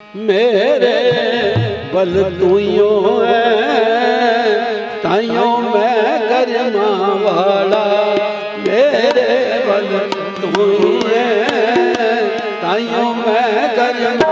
ਮੇਰੇ ਬਲ ਤੂਈਓ ਐ, ਤਾਈਓ ਮੈਂ ਕਰਮਾ ਵਾਲਾ। ਮੇਰੇ ਬਲ ਤੂਈਓ ਐ, ਤਾਈਓ ਮੈਂ ਕਰਮਾ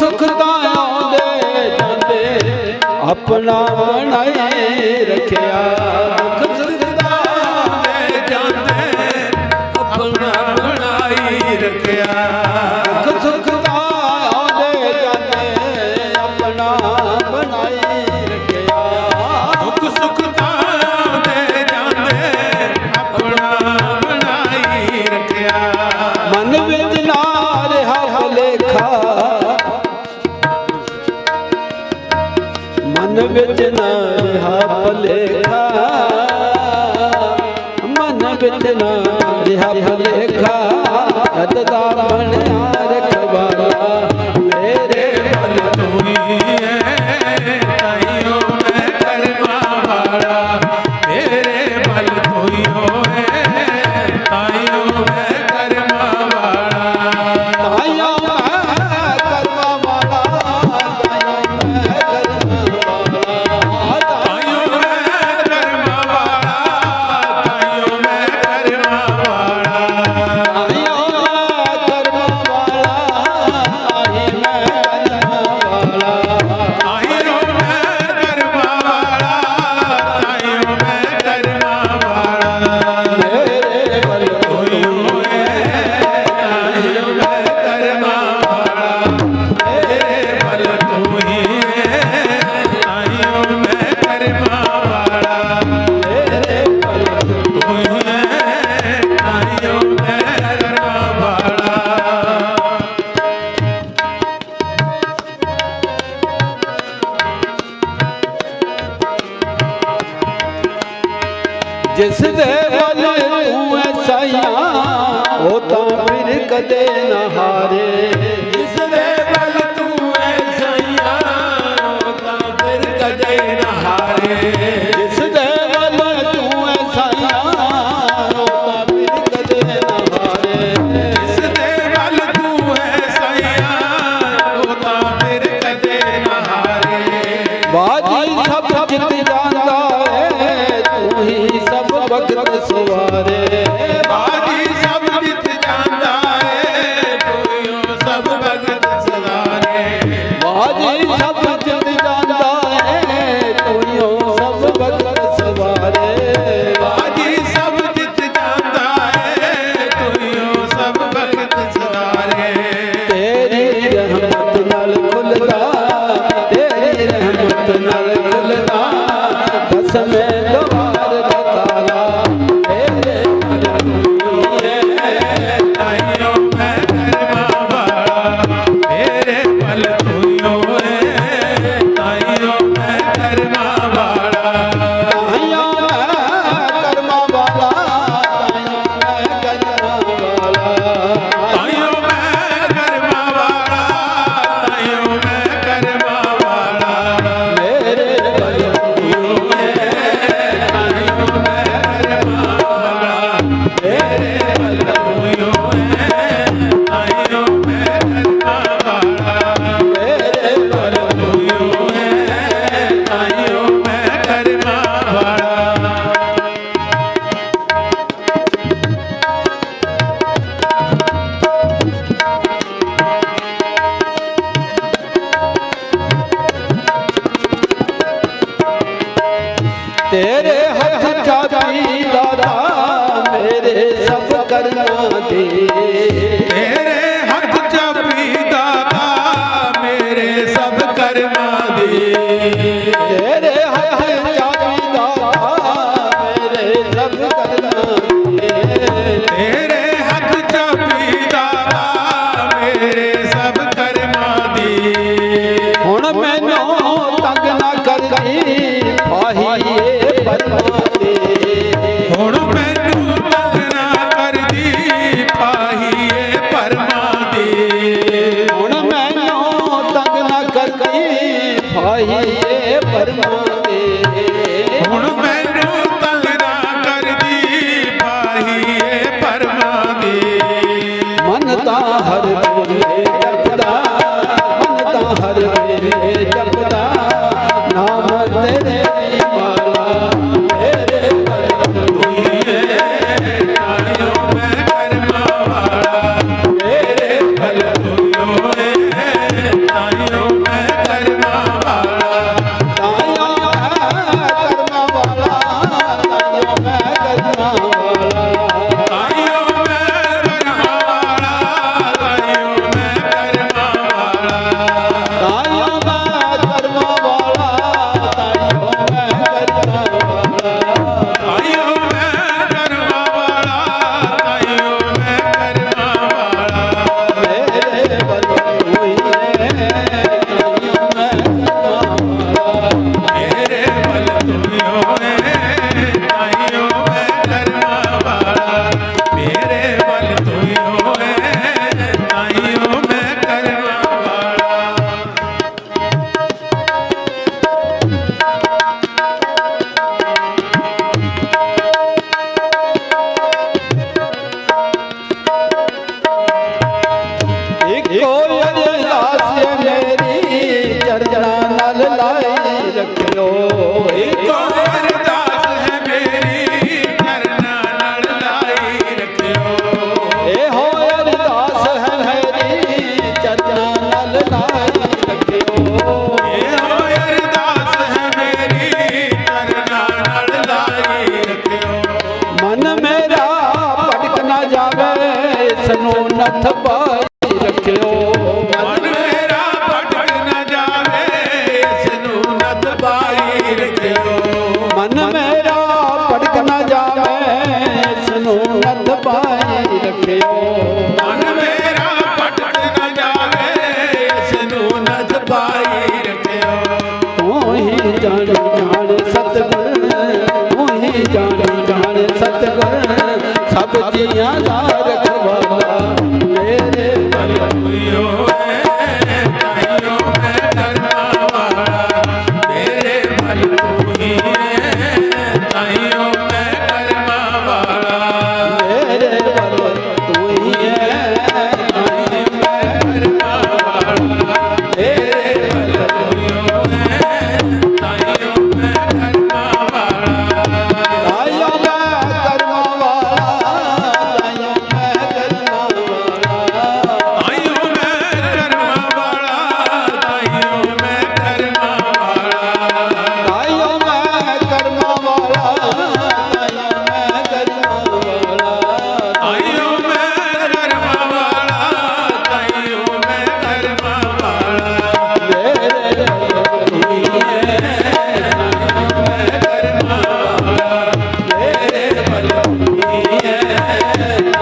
ਸੁਖ ਤਾਂ ਆਉਂਦੇ ਜਾਂਦੇ। ਆਪਣਾ ਬਣਾਏ ਰੱਖਿਆ। ਦੁੱਖ ਸੁਖ ਤਾਂ ਆਉਂਦੇ ਜਾਂਦੇ। ਆਪਣਾ ਬਣਾਈ ਰੱਖਿਆ। ਦੁੱਖ ਸੁਖ ਤਾਂ ਆਉਂਦੇ ਜਾਂਦੇ। ਆਪਣਾ ਬਣਾਈ ਲੇਖਾ। ਮਨ ਵਿੱਚ ਨਾ ਰਿਹਾ ਜਿਸ ਦੇ ਵੱਲ ਤੂੰ ਐ ਸਾਇਆ ਉਹ ਤਾਂ ਫਿਰ ਕਦੇ ਨਾ ਹਾਰੇ। ਜਿਸ ਦੇ ਵੱਲ ਤੂੰ ਐ ਸਾਇਆ ਉਹ ਤਾਂ ਫਿਰ ਕਦੇ ਨਾ ਹਾਰੇ। ਭਗਤ ਸਵਾਰੇ ਤੇਰੇ ਹੱਥ ਚਾਬੀ ਦਾਦਾ ਮੇਰੇ ਸਭ ਕਰਮਾਂ ਦੀ। ਤੇਰੇ ਆਈਏ ਪਰਮਾ ਹੁਣ ਮੈਨੂੰ ਤੰਗਰਾ ਕਰਦੀ ਪਾਹੀਏ ਪਰਮਾ ਦੇ। ਮਨ ਤਾਂ ਹਰ ਬੋਲੇ। ಮೇಲೆ ત્યાં Yeah.